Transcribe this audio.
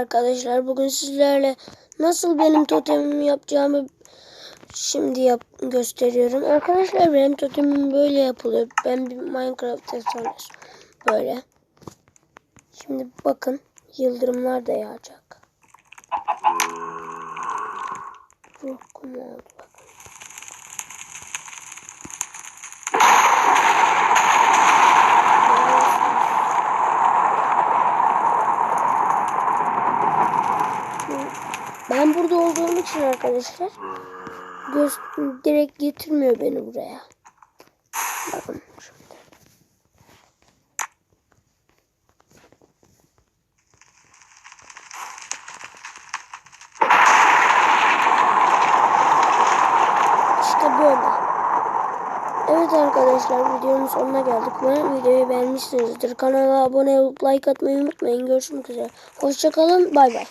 Arkadaşlar bugün sizlerle nasıl benim totemimi yapacağımı şimdi yap gösteriyorum. Arkadaşlar benim totemim böyle yapılıyor. Ben bir Minecraft efsanesi böyle. Şimdi bakın yıldırımlar da yağacak. Korkum oldu bakın. Ben burada olduğum için arkadaşlar göz direkt getirmiyor beni buraya. Bakın şöyle. İşte böyle. Evet arkadaşlar videonun sonuna geldik. Umarım videoyu beğenmişsinizdir. Kanala abone olup like atmayı unutmayın. Görüşmek üzere. Hoşçakalın. Bay bay.